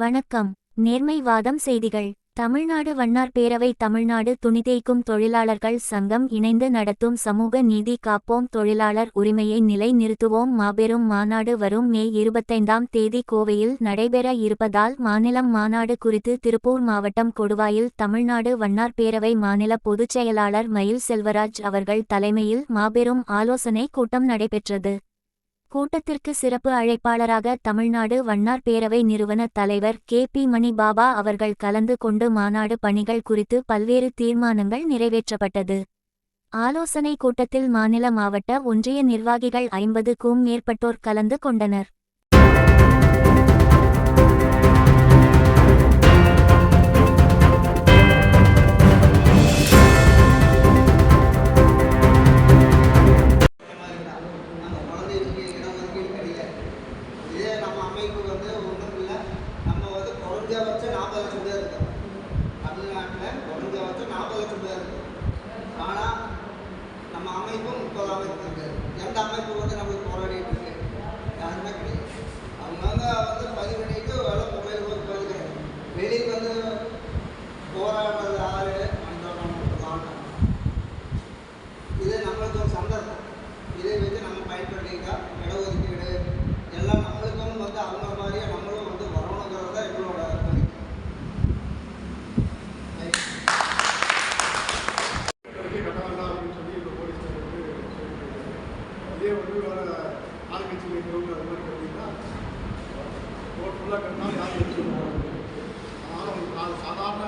வணக்கம். நேர்மைவாதம் செய்திகள். தமிழ்நாடு வண்ணார் பேரவை தமிழ்நாடு துணிதேய்க்கும் தொழிலாளர்கள் சங்கம் இணைந்து நடத்தும் சமூக நீதி காப்போம். தொழிலாளர் உரிமையை நிலை நிறுத்துவோம் மாபெரும் மாநாடு வரும் மே இருபத்தைந்தாம் தேதி கோவையில் நடைபெற இருப்பதால் மாநிலம் மாநாடு குறித்து திருப்பூர் மாவட்டம் கொடுவாயில் தமிழ்நாடு வண்ணார் பேரவை மாநில பொதுச் செயலாளர் மயில் செல்வராஜ் அவர்கள் தலைமையில் மாபெரும் ஆலோசனை கூட்டம் நடைபெற்றது. கூட்டத்திற்கு சிறப்பு அழைப்பாளராக தமிழ்நாடு வண்ணார் பேரவை நிறுவன தலைவர் கே பி மணி பாபா அவர்கள் கலந்து கொண்டு மாநாடு பணிகள் குறித்து பல்வேறு தீர்மானங்கள் நிறைவேற்றப்பட்டது. ஆலோசனை கூட்டத்தில் மாநில மாவட்ட ஒன்றிய நிர்வாகிகள் ஐம்பதுக்கும் மேற்பட்டோர் கலந்து கொண்டனர். அமைப்பு வந்து ஒன்றும் இல்லை நம்ம வந்து குறைஞ்சபட்சம் நாற்பது லட்சம் பேர் இருக்கோம். தமிழ்நாட்டில் குறைஞ்சபட்சம் நாற்பது லட்சம் பேர் இருக்கோம். ஆனால் நம்ம அமைப்பு முப்பது அமைப்பு இருக்குது எந்த அமைப்பு ஃபுல்லாக கட்டினாலும் யாரும் எடுத்து போகிறாங்க அதனால் அவங்க சாதாரண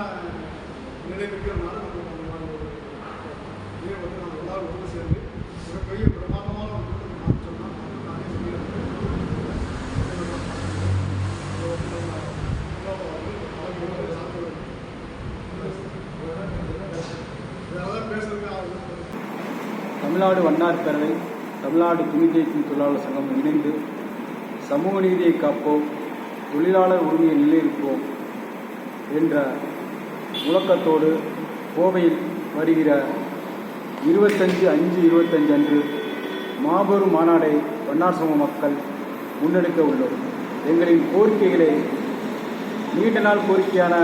நிலை இருக்கிறதுனால நமக்கு அந்த மாதிரி ஒரு இதே வந்து நம்ம எல்லாரும் ஒன்று சேர்ந்து மிகப்பெரிய பிரமாண்டமான ஒரு கூட்டம் நான் சொன்னால் நானே சொல்லிடுறேன். தமிழ்நாடு வண்ணார் பேரவை தமிழ்நாடு துணி தேசிய தொழிலாளர் சங்கம் இணைந்து சமூக நீதியை காப்போம். தொழிலாளர் உரிமையை நிலைநிறுத்துவோம் என்ற முழக்கத்தோடு கோவையில் வருகிற இருபத்தஞ்சு அஞ்சு இருபத்தஞ்சு அன்று மாபெரும் மாநாடை வண்ணார் சமூக மக்கள் முன்னெடுக்க உள்ளோம். எங்களின் கோரிக்கைகளை நீண்ட நாள் கோரிக்கையான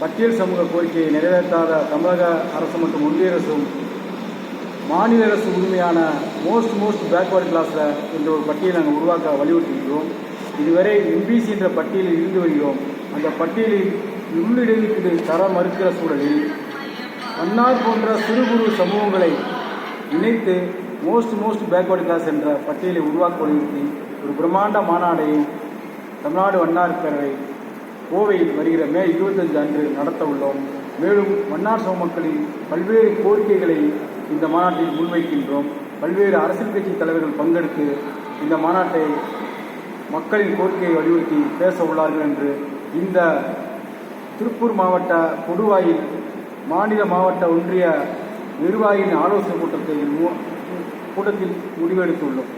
பட்டியல் சமூக கோரிக்கையை நிறைவேற்றாத தமிழக அரசு மற்றும் ஒன்றிய அரசும் மாநில அரசு உரிமையான மோஸ்ட் மோஸ்ட் பேக்வர்ட் கிளாஸில் என்ற ஒரு பட்டியலை நாங்கள் உருவாக்க வலியுறுத்துகிறோம் இதுவரை எம்பிசி என்ற பட்டியலில் இருந்து வருகிறோம். அந்த பட்டியலில் உள்ளிடங்களுக்கு தர மறுக்கிற சூழலில் மன்னார் போன்ற சிறு குறு சமூகங்களை இணைத்து மோஸ்ட் மோஸ்ட் பேக்வர்டு கிளாஸ் என்ற பட்டியலை உருவாக்க வலியுறுத்தி ஒரு பிரம்மாண்ட மாநாடை தமிழ்நாடு வண்ணார் பேரவை கோவையில் வருகிற மே இருபத்தஞ்சு அன்று நடத்த உள்ளோம். மேலும் மன்னார் சம மக்களின் பல்வேறு கோரிக்கைகளை இந்த மாநாட்டில் முன்வைக்கின்றோம். பல்வேறு அரசியல் கட்சி தலைவர்கள் பங்கெடுத்து இந்த மாநாட்டை மக்களின் கோரிக்கையை வலியுறுத்தி பேச உள்ளார்கள் என்று இந்த திருப்பூர் மாவட்ட கொடுவாயில் மாநில மாவட்ட ஒன்றிய நிர்வாகியின் ஆலோசனை கூட்டத்தில் கூட்டத்தில் முடிவெடுத்துள்ளோம்.